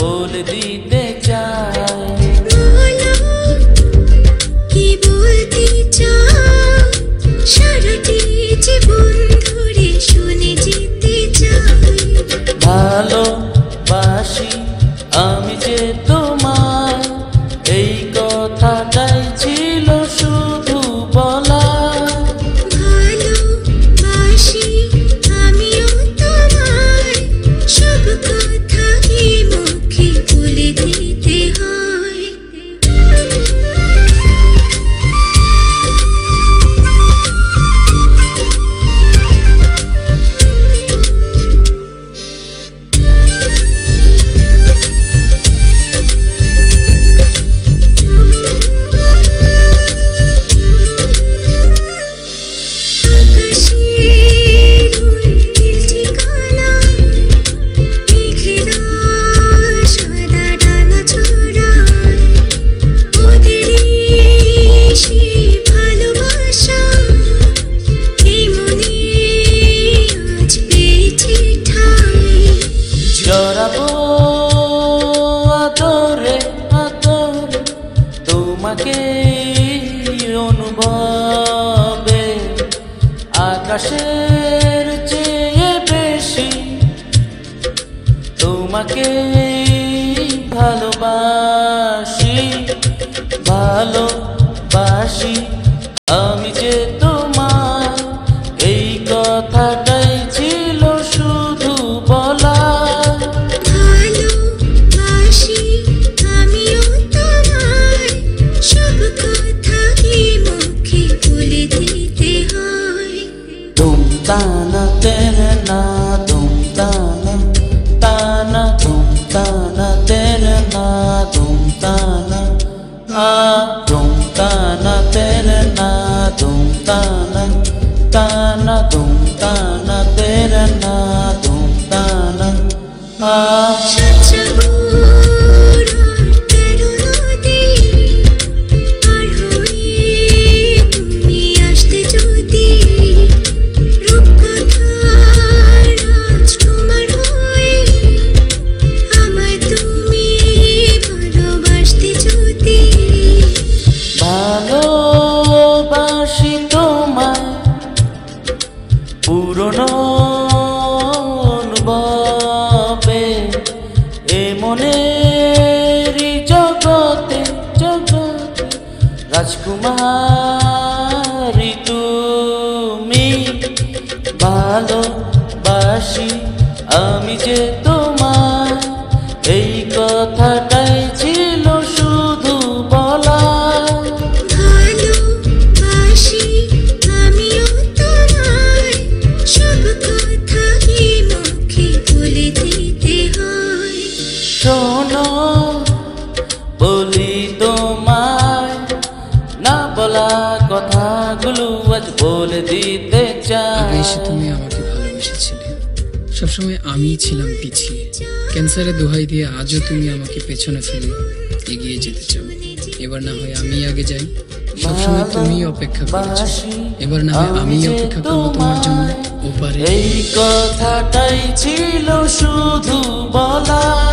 বলে দিতে চাই। কি বলতে চাও? সারাটি জীবন ধরে শুনে যেতে চাই। ভালোবাসি আকাশের চেয়ে বেশি তোমাকে ভালোবাসি ভালোবাসি। আমি Ah, dum ta na te na dum ta na ta na dum ta na te na dum ta na a এ মনের জগতে জগতে রাজকুমারী তুমি ভালোবাসি আমি যে কথাগুলো আজ বলে দিতে চাই এসে তুমি আমাকে ভালোবেসেছিলে। সবসময় আমিই ছিলাম পিছিয়ে। ক্যান্সারে দোহাই দিয়ে আজও তুমি আমাকে পেছনে ফেলে এগিয়ে যেতে চাও। এবার না হয় আমি আগে যাই। সবসময় তুমি অপেক্ষা করেছ। এবার না হয় আমি অপেক্ষা করব তোমার জন্য। ওপারে। এই কথাটাই ছিল শুধু বলা।